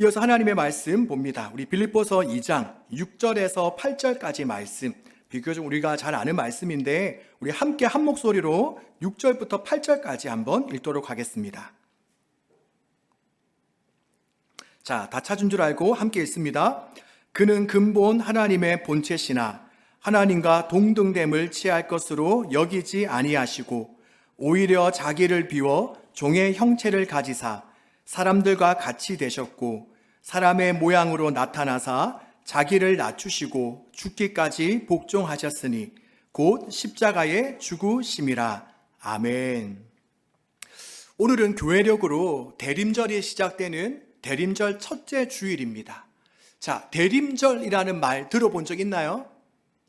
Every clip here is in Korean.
이어서 하나님의 말씀 봅니다. 우리 빌립보서 2장 6절에서 8절까지 말씀. 비교적 우리가 잘 아는 말씀인데 우리 함께 한 목소리로 6절부터 8절까지 한번 읽도록 하겠습니다. 자, 다 찾은 줄 알고 함께 읽습니다. 그는 근본 하나님의 본체시나 하나님과 동등됨을 취할 것으로 여기지 아니하시고 오히려 자기를 비워 종의 형체를 가지사 사람들과 같이 되셨고 사람의 모양으로 나타나사 자기를 낮추시고 죽기까지 복종하셨으니 곧 십자가에 죽으심이라. 아멘. 오늘은 교회력으로 대림절이 시작되는 대림절 첫째 주일입니다. 자, 대림절이라는 말 들어본 적 있나요?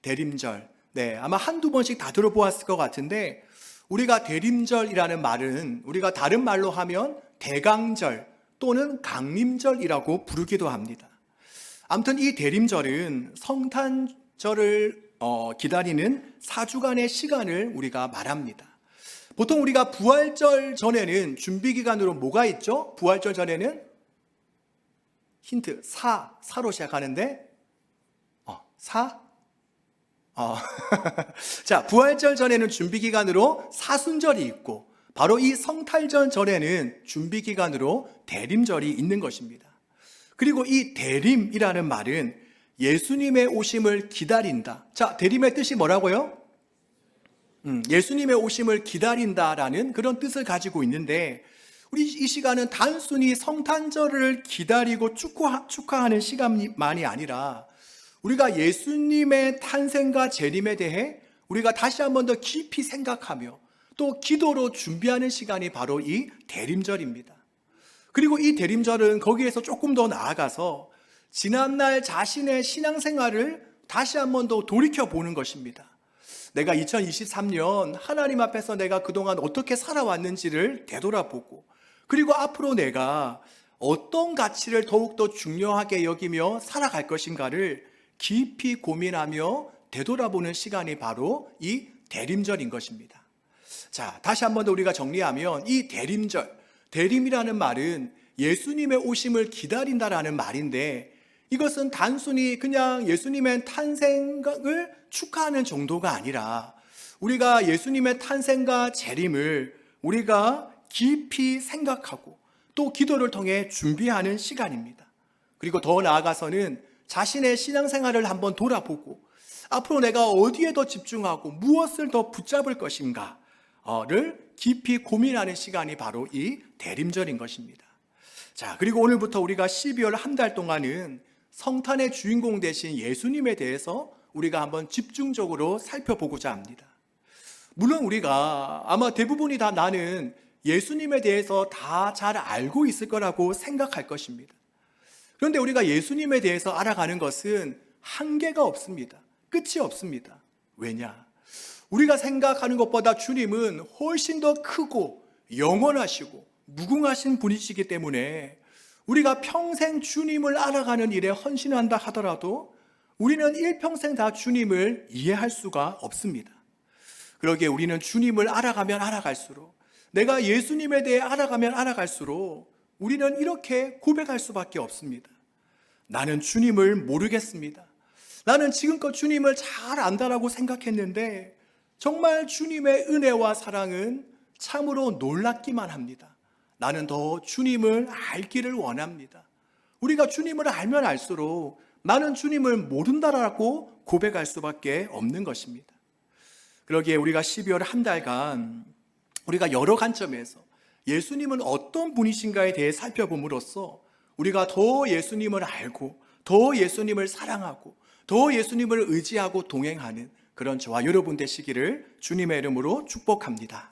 대림절. 네, 아마 한두 번씩 다 들어보았을 것 같은데, 우리가 대림절이라는 말은 우리가 다른 말로 하면 대강절 또는 강림절이라고 부르기도 합니다. 아무튼 이 대림절은 성탄절을 어, 기다리는 4주간의 시간을 우리가 말합니다. 보통 우리가 부활절 전에는 준비 기간으로 뭐가 있죠? 부활절 전에는 힌트 사 사로 시작하는데 어, 사 어. 자, 부활절 전에는 준비 기간으로 사순절이 있고 바로 이 성탈절 전에는 준비 기간으로 대림절이 있는 것입니다. 그리고 이 대림이라는 말은 예수님의 오심을 기다린다. 자, 대림의 뜻이 뭐라고요? 음, 예수님의 오심을 기다린다라는 그런 뜻을 가지고 있는데 우리 이 시간은 단순히 성탄절을 기다리고 축하, 축하하는 시간만이 아니라 우리가 예수님의 탄생과 재림에 대해 우리가 다시 한 번 더 깊이 생각하며 또 기도로 준비하는 시간이 바로 이 대림절입니다. 그리고 이 대림절은 거기에서 조금 더 나아가서 지난날 자신의 신앙생활을 다시 한 번 더 돌이켜 보는 것입니다. 내가 2023년 하나님 앞에서 내가 그동안 어떻게 살아왔는지를 되돌아보고 그리고 앞으로 내가 어떤 가치를 더욱더 중요하게 여기며 살아갈 것인가를 깊이 고민하며 되돌아보는 시간이 바로 이 대림절인 것입니다. 자, 다시 한 번 더 우리가 정리하면 이 대림절, 대림이라는 말은 예수님의 오심을 기다린다라는 말인데 이것은 단순히 그냥 예수님의 탄생을 축하하는 정도가 아니라 우리가 예수님의 탄생과 재림을 우리가 깊이 생각하고 또 기도를 통해 준비하는 시간입니다. 그리고 더 나아가서는 자신의 신앙생활을 한번 돌아보고 앞으로 내가 어디에 더 집중하고 무엇을 더 붙잡을 것인가를 깊이 고민하는 시간이 바로 이 대림절인 것입니다. 자, 그리고 오늘부터 우리가 12월 한 달 동안은 성탄의 주인공 되신 예수님에 대해서 우리가 한번 집중적으로 살펴보고자 합니다. 물론 우리가 아마 대부분이 다 나는 예수님에 대해서 다 잘 알고 있을 거라고 생각할 것입니다. 그런데 우리가 예수님에 대해서 알아가는 것은 한계가 없습니다. 끝이 없습니다. 왜냐? 우리가 생각하는 것보다 주님은 훨씬 더 크고 영원하시고 무궁하신 분이시기 때문에 우리가 평생 주님을 알아가는 일에 헌신한다 하더라도 우리는 일평생 다 주님을 이해할 수가 없습니다. 그러기에 우리는 주님을 알아가면 알아갈수록 내가 예수님에 대해 알아가면 알아갈수록 우리는 이렇게 고백할 수밖에 없습니다. 나는 주님을 모르겠습니다. 나는 지금껏 주님을 잘 안다라고 생각했는데 정말 주님의 은혜와 사랑은 참으로 놀랍기만 합니다. 나는 더 주님을 알기를 원합니다. 우리가 주님을 알면 알수록 나는 주님을 모른다라고 고백할 수밖에 없는 것입니다. 그러기에 우리가 12월 한 달간 우리가 여러 관점에서 예수님은 어떤 분이신가에 대해 살펴봄으로써 우리가 더 예수님을 알고 더 예수님을 사랑하고 더 예수님을 의지하고 동행하는 그런 저와 여러분 되시기를 주님의 이름으로 축복합니다.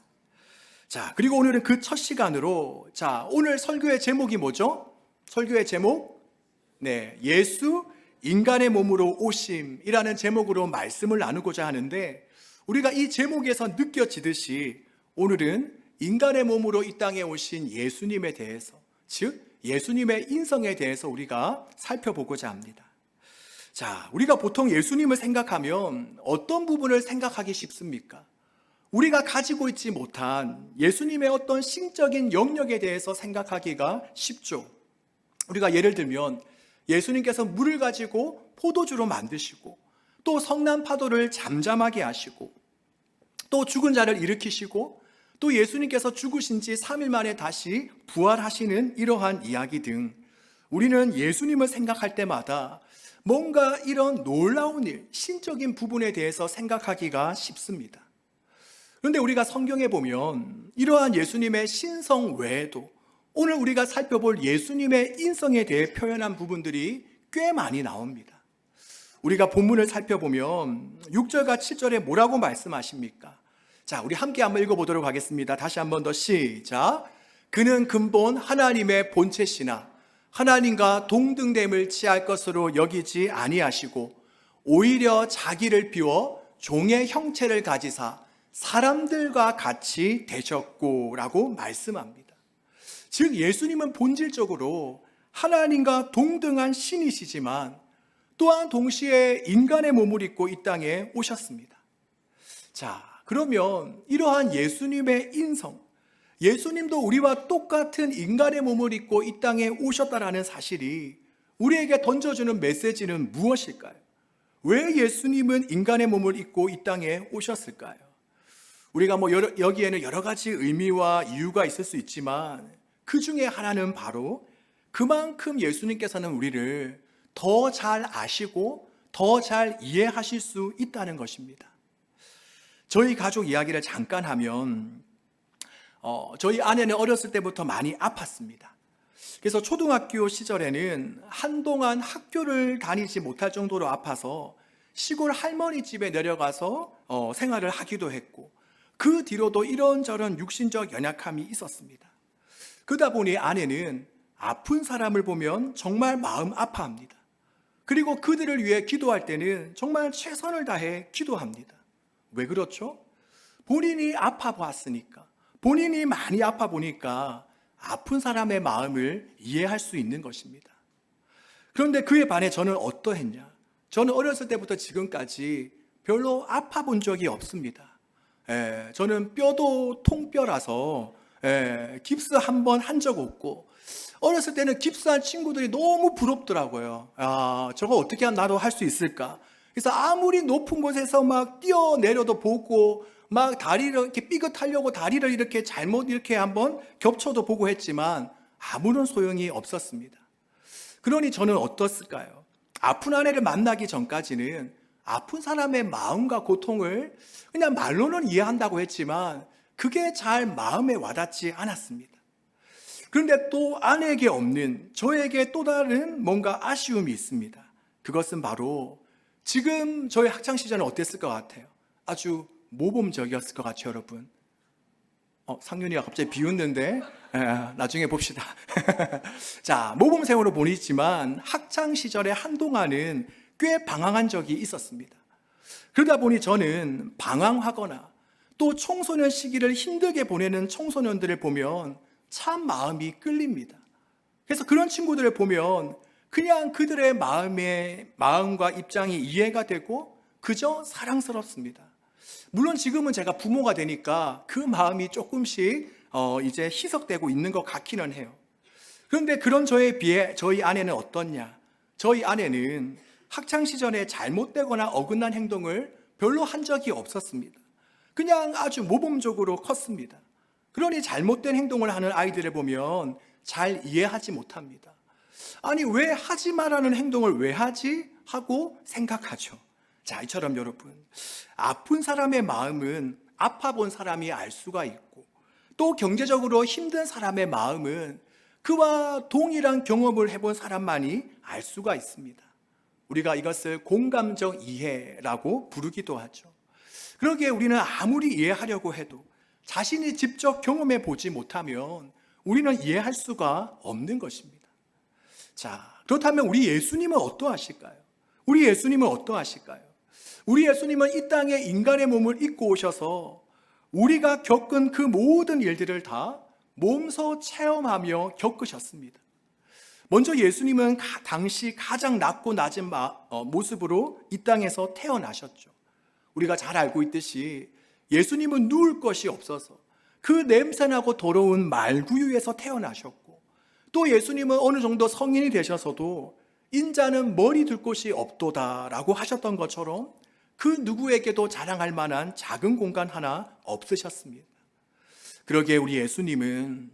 자, 그리고 오늘은 그 첫 시간으로 자, 오늘 설교의 제목이 뭐죠? 설교의 제목? 네, 예수 인간의 몸으로 오심이라는 제목으로 말씀을 나누고자 하는데 우리가 이 제목에서 느껴지듯이 오늘은 인간의 몸으로 이 땅에 오신 예수님에 대해서 즉 예수님의 인성에 대해서 우리가 살펴보고자 합니다. 자, 우리가 보통 예수님을 생각하면 어떤 부분을 생각하기 쉽습니까? 우리가 가지고 있지 못한 예수님의 어떤 신적인 영역에 대해서 생각하기가 쉽죠. 우리가 예를 들면 예수님께서 물을 가지고 포도주로 만드시고 또 성난 파도를 잠잠하게 하시고 또 죽은 자를 일으키시고 또 예수님께서 죽으신 지 3일 만에 다시 부활하시는 이러한 이야기 등 우리는 예수님을 생각할 때마다 뭔가 이런 놀라운 일, 신적인 부분에 대해서 생각하기가 쉽습니다. 그런데 우리가 성경에 보면 이러한 예수님의 신성 외에도 오늘 우리가 살펴볼 예수님의 인성에 대해 표현한 부분들이 꽤 많이 나옵니다. 우리가 본문을 살펴보면 6절과 7절에 뭐라고 말씀하십니까? 자, 우리 함께 한번 읽어보도록 하겠습니다. 다시 한번 더 시작. 그는 근본 하나님의 본체시나 하나님과 동등됨을 취할 것으로 여기지 아니하시고 오히려 자기를 비워 종의 형체를 가지사 사람들과 같이 되셨고라고 말씀합니다. 즉 예수님은 본질적으로 하나님과 동등한 신이시지만 또한 동시에 인간의 몸을 입고 이 땅에 오셨습니다. 자, 그러면 이러한 예수님의 인성, 예수님도 우리와 똑같은 인간의 몸을 입고 이 땅에 오셨다라는 사실이 우리에게 던져주는 메시지는 무엇일까요? 왜 예수님은 인간의 몸을 입고 이 땅에 오셨을까요? 우리가 뭐 여러, 여기에는 여러 가지 의미와 이유가 있을 수 있지만 그 중에 하나는 바로 그만큼 예수님께서는 우리를 더 잘 아시고 더 잘 이해하실 수 있다는 것입니다. 저희 가족 이야기를 잠깐 하면 어, 저희 아내는 어렸을 때부터 많이 아팠습니다. 그래서 초등학교 시절에는 한동안 학교를 다니지 못할 정도로 아파서 시골 할머니 집에 내려가서 어, 생활을 하기도 했고 그 뒤로도 이런저런 육신적 연약함이 있었습니다. 그러다 보니 아내는 아픈 사람을 보면 정말 마음 아파합니다. 그리고 그들을 위해 기도할 때는 정말 최선을 다해 기도합니다. 왜 그렇죠? 본인이 아파 보았으니까, 본인이 많이 아파 보니까 아픈 사람의 마음을 이해할 수 있는 것입니다. 그런데 그에 반해 저는 어떠했냐? 저는 어렸을 때부터 지금까지 별로 아파 본 적이 없습니다. 예, 저는 뼈도 통뼈라서 예, 깁스 한 번 한 적 없고 어렸을 때는 깁스한 친구들이 너무 부럽더라고요. 아, 저거 어떻게 나도 할 수 있을까? 그래서 아무리 높은 곳에서 막 뛰어내려도 보고 막 다리를 이렇게 삐끗하려고 다리를 이렇게 잘못 이렇게 한번 겹쳐도 보고 했지만 아무런 소용이 없었습니다. 그러니 저는 어떻을까요? 아픈 아내를 만나기 전까지는 아픈 사람의 마음과 고통을 그냥 말로는 이해한다고 했지만 그게 잘 마음에 와닿지 않았습니다. 그런데 또 아내에게 없는 저에게 또 다른 뭔가 아쉬움이 있습니다. 그것은 바로 지금 저희 학창 시절은 어땠을 것 같아요? 아주 모범적이었을 것 같죠, 여러분. 어, 상윤이가 갑자기 비웃는데 에, 나중에 봅시다. 자, 모범생으로 보이지만 학창 시절에 한동안은 꽤 방황한 적이 있었습니다. 그러다 보니 저는 방황하거나 또 청소년 시기를 힘들게 보내는 청소년들을 보면 참 마음이 끌립니다. 그래서 그런 친구들을 보면 그냥 그들의 마음의 마음과 입장이 이해가 되고 그저 사랑스럽습니다. 물론 지금은 제가 부모가 되니까 그 마음이 조금씩 어 이제 희석되고 있는 것 같기는 해요. 그런데 그런 저에 비해 저희 아내는 어떻냐? 저희 아내는 학창 시절에 잘못되거나 어긋난 행동을 별로 한 적이 없었습니다. 그냥 아주 모범적으로 컸습니다. 그러니 잘못된 행동을 하는 아이들을 보면 잘 이해하지 못합니다. 아니, 왜 하지 말라는 행동을 왜 하지? 하고 생각하죠. 자, 이처럼 여러분, 아픈 사람의 마음은 아파 본 사람이 알 수가 있고, 또 경제적으로 힘든 사람의 마음은 그와 동일한 경험을 해본 사람만이 알 수가 있습니다. 우리가 이것을 공감적 이해라고 부르기도 하죠. 그러기에 우리는 아무리 이해하려고 해도 자신이 직접 경험해 보지 못하면 우리는 이해할 수가 없는 것입니다. 자, 그렇다면 우리 예수님은 어떠하실까요? 우리 예수님은 어떠하실까요? 우리 예수님은 이 땅에 인간의 몸을 입고 오셔서 우리가 겪은 그 모든 일들을 다 몸소 체험하며 겪으셨습니다. 먼저 예수님은 당시 가장 낮고 낮은 어, 모습으로 이 땅에서 태어나셨죠. 우리가 잘 알고 있듯이 예수님은 누울 것이 없어서 그 냄새나고 더러운 말구유에서 태어나셨고 또 예수님은 어느 정도 성인이 되셔서도 인자는 머리 둘 곳이 없도다라고 하셨던 것처럼 그 누구에게도 자랑할 만한 작은 공간 하나 없으셨습니다. 그러기에 우리 예수님은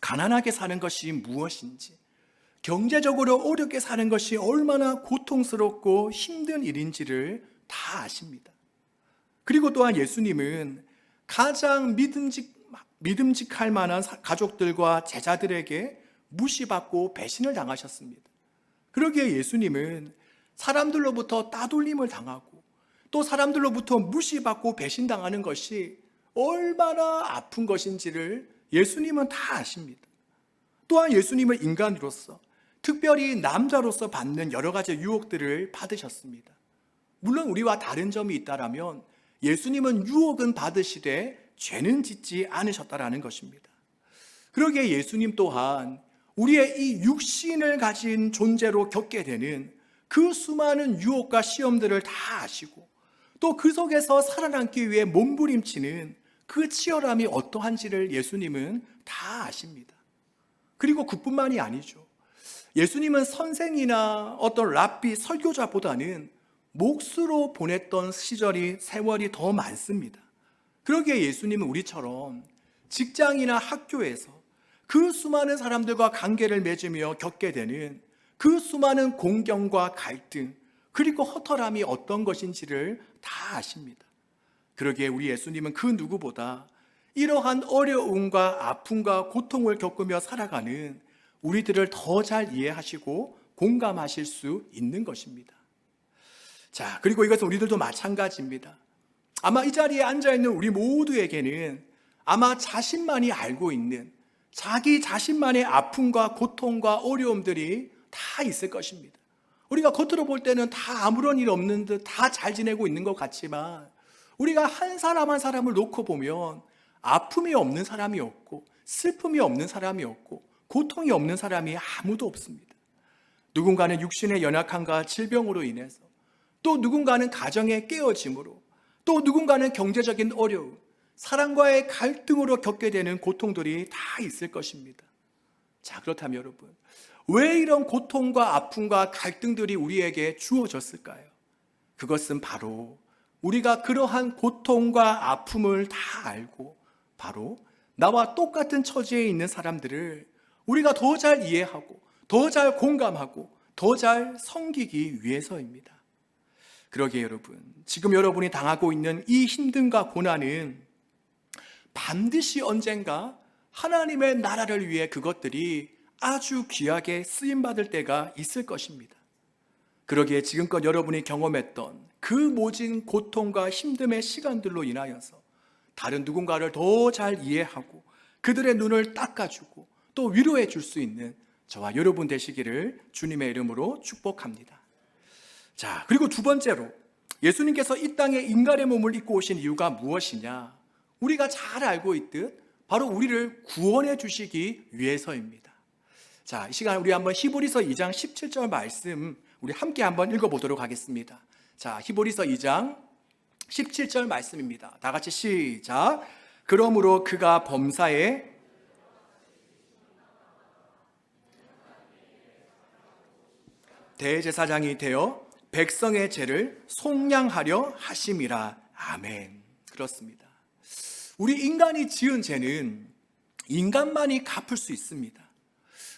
가난하게 사는 것이 무엇인지, 경제적으로 어렵게 사는 것이 얼마나 고통스럽고 힘든 일인지를 다 아십니다. 그리고 또한 예수님은 가장 믿음직, 믿음직할 만한 사- 가족들과 제자들에게 무시받고 배신을 당하셨습니다. 그러기에 예수님은 사람들로부터 따돌림을 당하고 또 사람들로부터 무시받고 배신당하는 것이 얼마나 아픈 것인지를 예수님은 다 아십니다. 또한 예수님은 인간으로서 특별히 남자로서 받는 여러 가지 유혹들을 받으셨습니다. 물론 우리와 다른 점이 있다라면 예수님은 유혹은 받으시되 죄는 짓지 않으셨다라는 것입니다. 그러기에 예수님 또한 우리의 이 육신을 가진 존재로 겪게 되는 그 수많은 유혹과 시험들을 다 아시고 또 그 속에서 살아남기 위해 몸부림치는 그 치열함이 어떠한지를 예수님은 다 아십니다. 그리고 그뿐만이 아니죠. 예수님은 선생이나 어떤 랍비 설교자보다는 몫으로 보냈던 시절이 세월이 더 많습니다. 그러기에 예수님은 우리처럼 직장이나 학교에서 그 수많은 사람들과 관계를 맺으며 겪게 되는 그 수많은 공경과 갈등, 그리고 허탈함이 어떤 것인지를 다 아십니다. 그러기에 우리 예수님은 그 누구보다 이러한 어려움과 아픔과 고통을 겪으며 살아가는 우리들을 더 잘 이해하시고 공감하실 수 있는 것입니다. 자, 그리고 이것은 우리들도 마찬가지입니다. 아마 이 자리에 앉아 있는 우리 모두에게는 아마 자신만이 알고 있는 자기 자신만의 아픔과 고통과 어려움들이 다 있을 것입니다. 우리가 겉으로 볼 때는 다 아무런 일 없는 듯 다 잘 지내고 있는 것 같지만 우리가 한 사람 한 사람을 놓고 보면 아픔이 없는 사람이 없고 슬픔이 없는 사람이 없고 고통이 없는 사람이 아무도 없습니다. 누군가는 육신의 연약함과 질병으로 인해서 또 누군가는 가정의 깨어짐으로 또 누군가는 경제적인 어려움, 사랑과의 갈등으로 겪게 되는 고통들이 다 있을 것입니다. 자, 그렇다면 여러분, 왜 이런 고통과 아픔과 갈등들이 우리에게 주어졌을까요? 그것은 바로 우리가 그러한 고통과 아픔을 다 알고 바로 나와 똑같은 처지에 있는 사람들을 우리가 더 잘 이해하고 더 잘 공감하고 더 잘 섬기기 위해서입니다. 그러기에 여러분, 지금 여러분이 당하고 있는 이 힘듦과 고난은 반드시 언젠가 하나님의 나라를 위해 그것들이 아주 귀하게 쓰임받을 때가 있을 것입니다. 그러기에 지금껏 여러분이 경험했던 그 모진 고통과 힘듦의 시간들로 인하여서 다른 누군가를 더 잘 이해하고 그들의 눈을 닦아주고 또 위로해 줄 수 있는 저와 여러분 되시기를 주님의 이름으로 축복합니다. 자, 그리고 두 번째로 예수님께서 이 땅에 인간의 몸을 입고 오신 이유가 무엇이냐? 우리가 잘 알고 있듯 바로 우리를 구원해 주시기 위해서입니다. 자, 이 시간 우리 한번 히브리서 2장 17절 말씀 우리 함께 한번 읽어 보도록 하겠습니다. 자, 히브리서 2장 17절 말씀입니다. 다 같이 시작. 그러므로 그가 범사에 대제사장이 되어 백성의 죄를 속량하려 하심이라. 아멘. 그렇습니다. 우리 인간이 지은 죄는 인간만이 갚을 수 있습니다.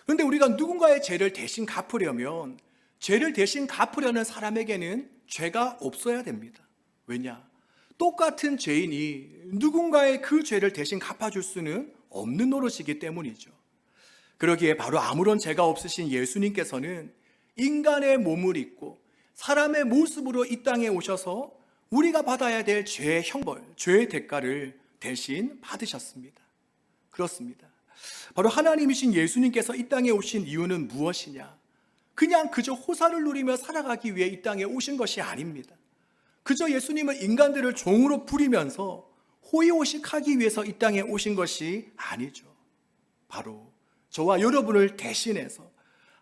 그런데 우리가 누군가의 죄를 대신 갚으려면 죄를 대신 갚으려는 사람에게는 죄가 없어야 됩니다. 왜냐? 똑같은 죄인이 누군가의 그 죄를 대신 갚아줄 수는 없는 노릇이기 때문이죠. 그러기에 바로 아무런 죄가 없으신 예수님께서는 인간의 몸을 입고 사람의 모습으로 이 땅에 오셔서 우리가 받아야 될 죄의 형벌, 죄의 대가를 대신 받으셨습니다. 그렇습니다. 바로 하나님이신 예수님께서 이 땅에 오신 이유는 무엇이냐? 그냥 그저 호사를 누리며 살아가기 위해 이 땅에 오신 것이 아닙니다. 그저 예수님은 인간들을 종으로 부리면서 호의호식하기 위해서 이 땅에 오신 것이 아니죠. 바로 저와 여러분을 대신해서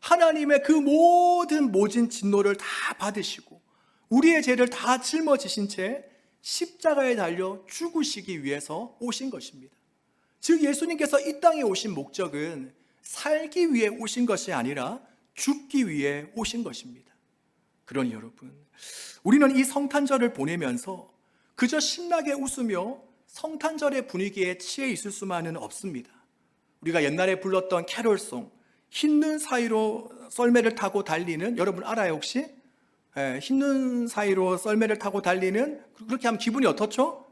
하나님의 그 모든 모진 진노를 다 받으시고 우리의 죄를 다 짊어지신 채 십자가에 달려 죽으시기 위해서 오신 것입니다. 즉 예수님께서 이 땅에 오신 목적은 살기 위해 오신 것이 아니라 죽기 위해 오신 것입니다. 그러니 여러분, 우리는 이 성탄절을 보내면서 그저 신나게 웃으며 성탄절의 분위기에 취해 있을 수만은 없습니다. 우리가 옛날에 불렀던 캐롤송, 흰눈 사이로 썰매를 타고 달리는, 여러분 알아요, 혹시? 예, 흰눈 사이로 썰매를 타고 달리는, 그렇게 하면 기분이 어떻죠?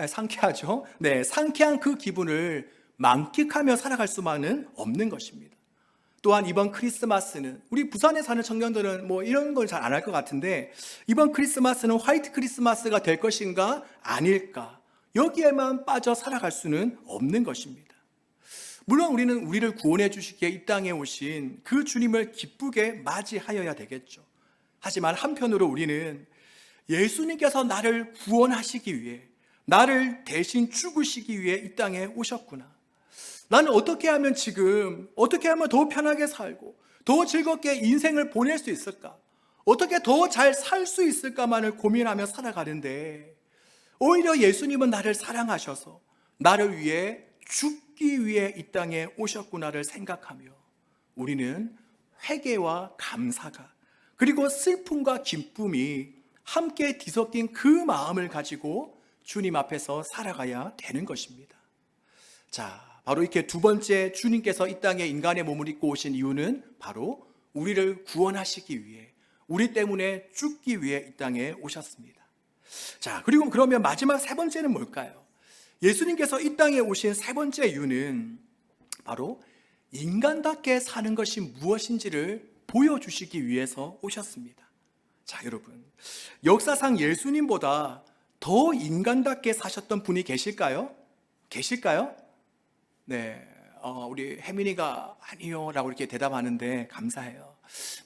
예, 상쾌하죠? 네, 상쾌한 그 기분을 만끽하며 살아갈 수만은 없는 것입니다. 또한 이번 크리스마스는 우리 부산에 사는 청년들은 뭐 이런 걸 잘 안 할 것 같은데 이번 크리스마스는 화이트 크리스마스가 될 것인가 아닐까 여기에만 빠져 살아갈 수는 없는 것입니다. 물론 우리는 우리를 구원해 주시기에 이 땅에 오신 그 주님을 기쁘게 맞이하여야 되겠죠. 하지만 한편으로 우리는 예수님께서 나를 구원하시기 위해 나를 대신 죽으시기 위해 이 땅에 오셨구나. 나는 어떻게 하면 지금, 어떻게 하면 더 편하게 살고, 더 즐겁게 인생을 보낼 수 있을까? 어떻게 더 잘 살 수 있을까만을 고민하며 살아가는데, 오히려 예수님은 나를 사랑하셔서, 나를 위해 죽기 위해 이 땅에 오셨구나를 생각하며, 우리는 회개와 감사가, 그리고 슬픔과 기쁨이 함께 뒤섞인 그 마음을 가지고 주님 앞에서 살아가야 되는 것입니다. 자, 바로 이렇게 두 번째 주님께서 이 땅에 인간의 몸을 입고 오신 이유는 바로 우리를 구원하시기 위해, 우리 때문에 죽기 위해 이 땅에 오셨습니다. 자, 그리고 그러면 마지막 세 번째는 뭘까요? 예수님께서 이 땅에 오신 세 번째 이유는 바로 인간답게 사는 것이 무엇인지를 보여주시기 위해서 오셨습니다. 자, 여러분. 역사상 예수님보다 더 인간답게 사셨던 분이 계실까요? 계실까요? 네, 어, 우리 혜민이가 아니요 라고 이렇게 대답하는데 감사해요.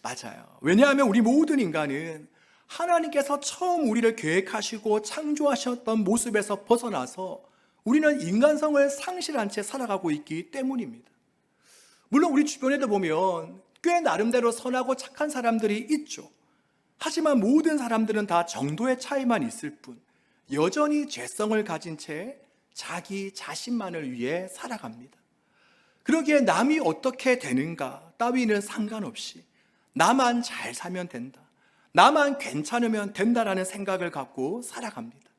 맞아요. 왜냐하면 우리 모든 인간은 하나님께서 처음 우리를 계획하시고 창조하셨던 모습에서 벗어나서 우리는 인간성을 상실한 채 살아가고 있기 때문입니다. 물론 우리 주변에도 보면 꽤 나름대로 선하고 착한 사람들이 있죠. 하지만 모든 사람들은 다 정도의 차이만 있을 뿐, 여전히 죄성을 가진 채 자기 자신만을 위해 살아갑니다. 그러기에 남이 어떻게 되는가 따위는 상관없이 나만 잘 살면 된다. 나만 괜찮으면 된다라는 생각을 갖고 살아갑니다.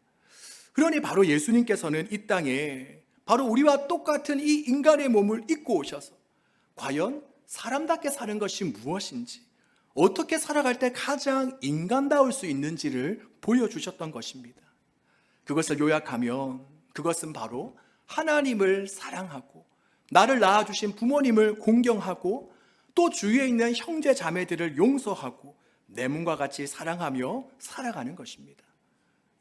그러니 바로 예수님께서는 이 땅에 바로 우리와 똑같은 이 인간의 몸을 입고 오셔서 과연 사람답게 사는 것이 무엇인지 어떻게 살아갈 때 가장 인간다울 수 있는지를 보여주셨던 것입니다. 그것을 요약하면 그것은 바로 하나님을 사랑하고 나를 낳아주신 부모님을 공경하고 또 주위에 있는 형제 자매들을 용서하고 내 몸과 같이 사랑하며 살아가는 것입니다.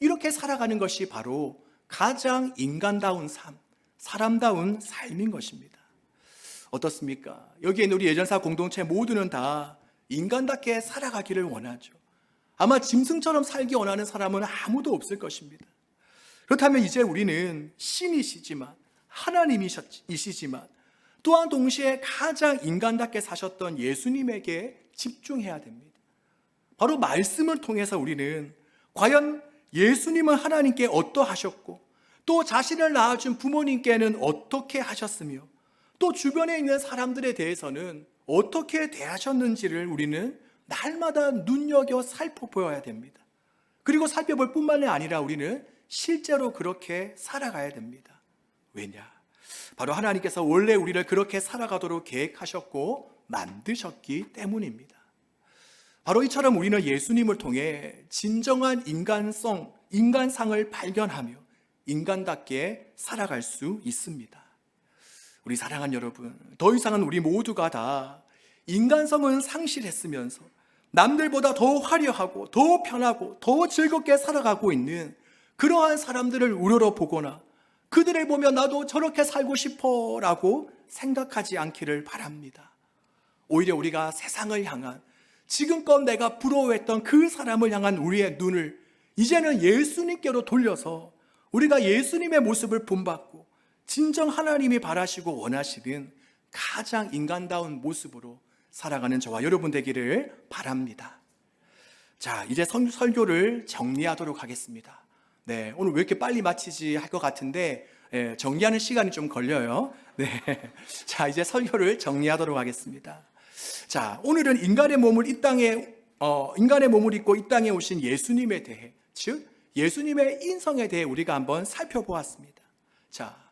이렇게 살아가는 것이 바로 가장 인간다운 삶, 사람다운 삶인 것입니다. 어떻습니까? 여기에 있는 우리 예전사 공동체 모두는 다 인간답게 살아가기를 원하죠. 아마 짐승처럼 살기 원하는 사람은 아무도 없을 것입니다. 그렇다면 이제 우리는 신이시지만 하나님이시지만 또한 동시에 가장 인간답게 사셨던 예수님에게 집중해야 됩니다. 바로 말씀을 통해서 우리는 과연 예수님은 하나님께 어떠하셨고 또 자신을 낳아준 부모님께는 어떻게 하셨으며 또 주변에 있는 사람들에 대해서는 어떻게 대하셨는지를 우리는 날마다 눈여겨 살펴보아야 됩니다. 그리고 살펴볼 뿐만이 아니라 우리는 실제로 그렇게 살아가야 됩니다. 왜냐? 바로 하나님께서 원래 우리를 그렇게 살아가도록 계획하셨고 만드셨기 때문입니다. 바로 이처럼 우리는 예수님을 통해 진정한 인간성, 인간상을 발견하며 인간답게 살아갈 수 있습니다. 우리 사랑한 여러분, 더 이상은 우리 모두가 다 인간성은 상실했으면서 남들보다 더 화려하고 더 편하고 더 즐겁게 살아가고 있는 그러한 사람들을 우러러 보거나 그들을 보며 나도 저렇게 살고 싶어 라고 생각하지 않기를 바랍니다. 오히려 우리가 세상을 향한 지금껏 내가 부러워했던 그 사람을 향한 우리의 눈을 이제는 예수님께로 돌려서 우리가 예수님의 모습을 본받고 진정 하나님이 바라시고 원하시는 가장 인간다운 모습으로 살아가는 저와 여러분 되기를 바랍니다. 자, 이제 설교를 정리하도록 하겠습니다. 네, 오늘 왜 이렇게 빨리 마치지 할 것 같은데 예, 정리하는 시간이 좀 걸려요. 네. 자, 이제 설교를 정리하도록 하겠습니다. 자, 오늘은 인간의 몸을 이 땅에, 어, 인간의 몸을 입고 이 땅에 오신 예수님에 대해, 즉, 예수님의 인성에 대해 우리가 한번 살펴보았습니다. 자,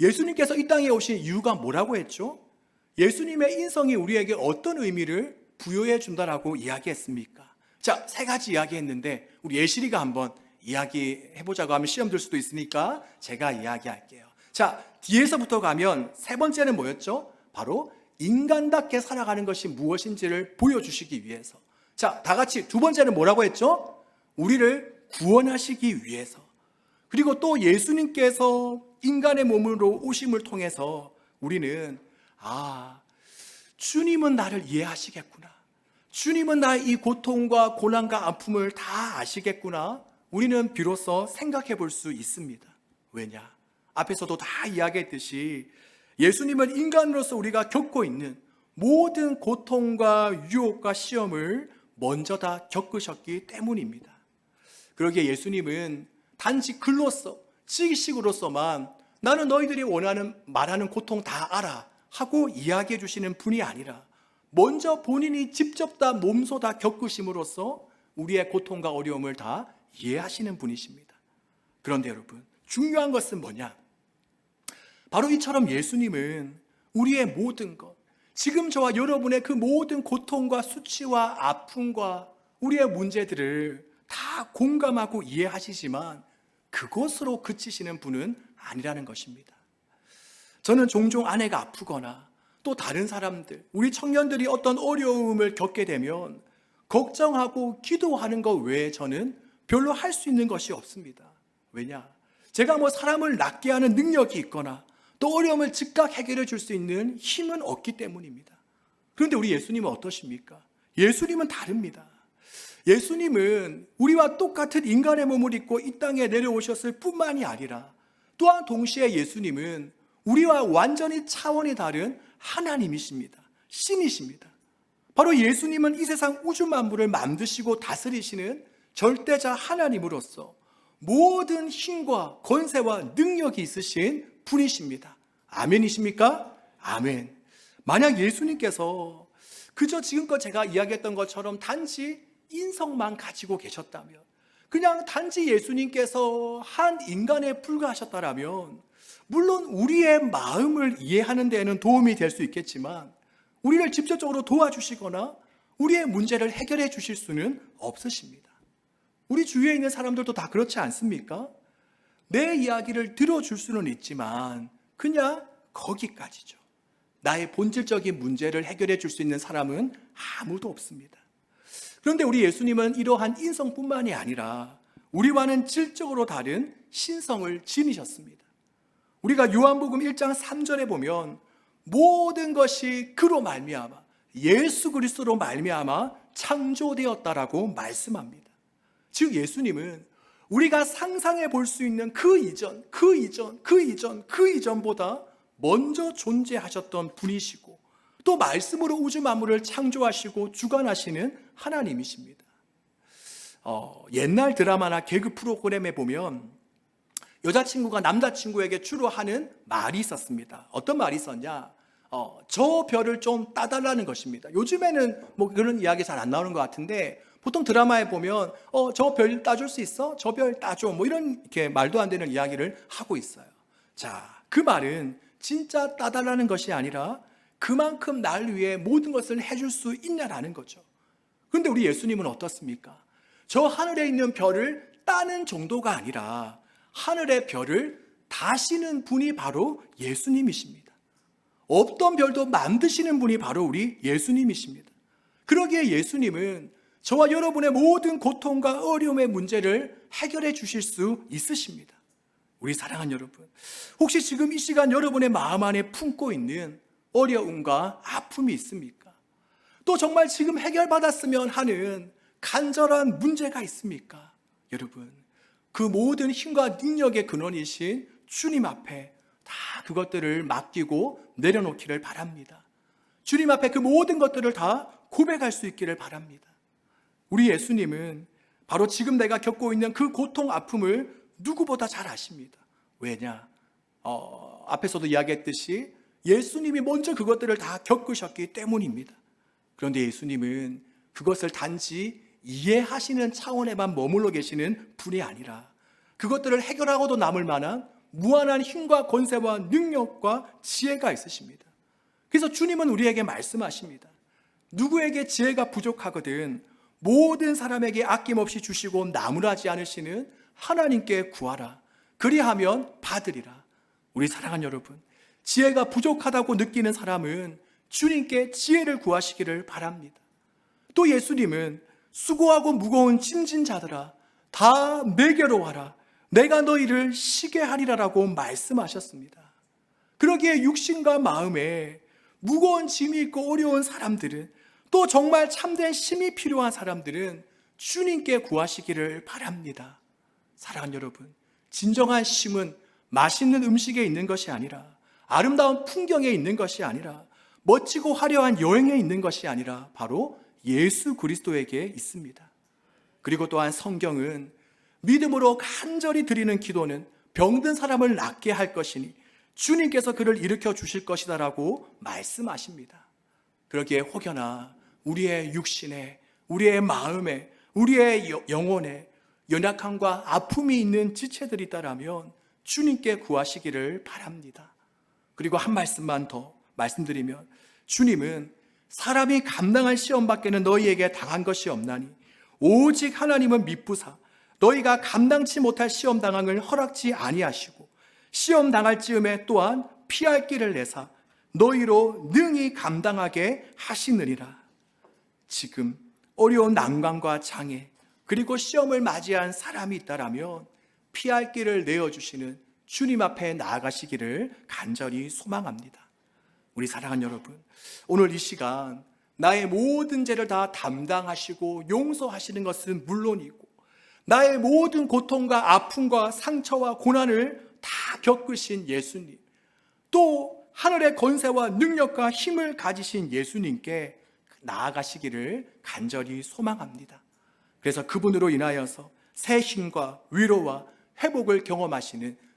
예수님께서 이 땅에 오신 이유가 뭐라고 했죠? 예수님의 인성이 우리에게 어떤 의미를 부여해 준다라고 이야기했습니까? 자, 세 가지 이야기했는데 우리 예실이가 한번 이야기해 보자고 하면 시험 들 수도 있으니까 제가 이야기할게요. 자, 뒤에서부터 가면 세 번째는 뭐였죠? 바로 인간답게 살아가는 것이 무엇인지를 보여주시기 위해서. 자, 다 같이 두 번째는 뭐라고 했죠? 우리를 구원하시기 위해서. 그리고 또 예수님께서 인간의 몸으로 오심을 통해서 우리는 아, 주님은 나를 이해하시겠구나. 주님은 나의 이 고통과 고난과 아픔을 다 아시겠구나. 우리는 비로소 생각해 볼 수 있습니다. 왜냐? 앞에서도 다 이야기했듯이 예수님은 인간으로서 우리가 겪고 있는 모든 고통과 유혹과 시험을 먼저 다 겪으셨기 때문입니다. 그러기에 예수님은 단지 글로써, 지식으로서만 나는 너희들이 원하는, 말하는 고통 다 알아 하고 이야기해 주시는 분이 아니라 먼저 본인이 직접 다 몸소 다 겪으심으로써 우리의 고통과 어려움을 다 이해하시는 분이십니다. 그런데 여러분, 중요한 것은 뭐냐? 바로 이처럼 예수님은 우리의 모든 것, 지금 저와 여러분의 그 모든 고통과 수치와 아픔과 우리의 문제들을 다 공감하고 이해하시지만 그것으로 그치시는 분은 아니라는 것입니다. 저는 종종 아내가 아프거나 또 다른 사람들, 우리 청년들이 어떤 어려움을 겪게 되면 걱정하고 기도하는 것 외에 저는 별로 할 수 있는 것이 없습니다. 왜냐? 제가 뭐 사람을 낫게 하는 능력이 있거나 또 어려움을 즉각 해결해 줄 수 있는 힘은 없기 때문입니다. 그런데 우리 예수님은 어떠십니까? 예수님은 다릅니다. 예수님은 우리와 똑같은 인간의 몸을 입고 이 땅에 내려오셨을 뿐만이 아니라 또한 동시에 예수님은 우리와 완전히 차원이 다른 하나님이십니다. 신이십니다. 바로 예수님은 이 세상 우주 만물을 만드시고 다스리시는 절대자 하나님으로서 모든 힘과 권세와 능력이 있으신 분이십니다. 아멘이십니까? 아멘. 만약 예수님께서 그저 지금껏 제가 이야기했던 것처럼 단지 인성만 가지고 계셨다면, 그냥 단지 예수님께서 한 인간에 불과하셨다라면, 물론 우리의 마음을 이해하는 데에는 도움이 될 수 있겠지만, 우리를 직접적으로 도와주시거나 우리의 문제를 해결해 주실 수는 없으십니다. 우리 주위에 있는 사람들도 다 그렇지 않습니까? 내 이야기를 들어줄 수는 있지만, 그냥 거기까지죠. 나의 본질적인 문제를 해결해 줄 수 있는 사람은 아무도 없습니다. 그런데 우리 예수님은 이러한 인성뿐만이 아니라 우리와는 질적으로 다른 신성을 지니셨습니다. 우리가 요한복음 1장 3절에 보면 모든 것이 그로 말미암아 예수 그리스도로 말미암아 창조되었다라고 말씀합니다. 즉 예수님은 우리가 상상해 볼 수 있는 그 이전, 그 이전, 그 이전, 그 이전보다 먼저 존재하셨던 분이시고 또 말씀으로 우주 만물을 창조하시고 주관하시는 하나님이십니다. 어, 옛날 드라마나 개그 프로그램에 보면 여자친구가 남자친구에게 주로 하는 말이 있었습니다. 어떤 말이 있었냐? 어, 저 별을 좀 따달라는 것입니다. 요즘에는 뭐 그런 이야기 잘 안 나오는 것 같은데 보통 드라마에 보면 어, 저 별 따줄 수 있어? 저 별 따줘. 뭐 이런 이렇게 말도 안 되는 이야기를 하고 있어요. 자, 그 말은 진짜 따달라는 것이 아니라 그만큼 날 위해 모든 것을 해줄 수 있냐라는 거죠. 그런데 우리 예수님은 어떻습니까? 저 하늘에 있는 별을 따는 정도가 아니라 하늘의 별을 다시는 분이 바로 예수님이십니다. 없던 별도 만드시는 분이 바로 우리 예수님이십니다. 그러기에 예수님은 저와 여러분의 모든 고통과 어려움의 문제를 해결해 주실 수 있으십니다. 우리 사랑하는 여러분, 혹시 지금 이 시간 여러분의 마음 안에 품고 있는 어려움과 아픔이 있습니까? 또 정말 지금 해결받았으면 하는 간절한 문제가 있습니까? 여러분, 그 모든 힘과 능력의 근원이신 주님 앞에 다 그것들을 맡기고 내려놓기를 바랍니다. 주님 앞에 그 모든 것들을 다 고백할 수 있기를 바랍니다. 우리 예수님은 바로 지금 내가 겪고 있는 그 고통, 아픔을 누구보다 잘 아십니다. 왜냐? 어, 앞에서도 이야기했듯이 예수님이 먼저 그것들을 다 겪으셨기 때문입니다. 그런데 예수님은 그것을 단지 이해하시는 차원에만 머물러 계시는 분이 아니라 그것들을 해결하고도 남을 만한 무한한 힘과 권세와 능력과 지혜가 있으십니다. 그래서 주님은 우리에게 말씀하십니다. 누구에게 지혜가 부족하거든 모든 사람에게 아낌없이 주시고 나무라지 않으시는 하나님께 구하라. 그리하면 받으리라. 우리 사랑하는 여러분, 지혜가 부족하다고 느끼는 사람은 주님께 지혜를 구하시기를 바랍니다. 또 예수님은 수고하고 무거운 짐진 자들아 다 내게로 와라. 내가 너희를 쉬게 하리라라고 말씀하셨습니다. 그러기에 육신과 마음에 무거운 짐이 있고 어려운 사람들은 또 정말 참된 힘이 필요한 사람들은 주님께 구하시기를 바랍니다. 사랑하는 여러분, 진정한 힘은 맛있는 음식에 있는 것이 아니라 아름다운 풍경에 있는 것이 아니라 멋지고 화려한 여행에 있는 것이 아니라 바로 예수 그리스도에게 있습니다. 그리고 또한 성경은 믿음으로 간절히 드리는 기도는 병든 사람을 낫게 할 것이니 주님께서 그를 일으켜 주실 것이다라고 말씀하십니다. 그러기에 혹여나 우리의 육신에, 우리의 마음에, 우리의 여- 영혼에 연약함과 아픔이 있는 지체들이 있다라면 주님께 구하시기를 바랍니다. 그리고 한 말씀만 더 말씀드리면 주님은 사람이 감당할 시험 밖에는 너희에게 당한 것이 없나니 오직 하나님은 미쁘사 너희가 감당치 못할 시험 당함을 허락지 아니하시고 시험 당할 즈음에 또한 피할 길을 내사 너희로 능히 감당하게 하시느니라. 지금 어려운 난관과 장애 그리고 시험을 맞이한 사람이 있다라면 피할 길을 내어 주시는 주님 앞에 나아가시기를 간절히 소망합니다. 우리 사랑하는 여러분, 오늘 이 시간 나의 모든 죄를 다 담당하시고 용서하시는 것은 물론이고 나의 모든 고통과 아픔과 상처와 고난을 다 겪으신 예수님 또 하늘의 권세와 능력과 힘을 가지신 예수님께 나아가시기를 간절히 소망합니다. 그래서 그분으로 인하여서 새 힘과 위로와 회복을 경험하시는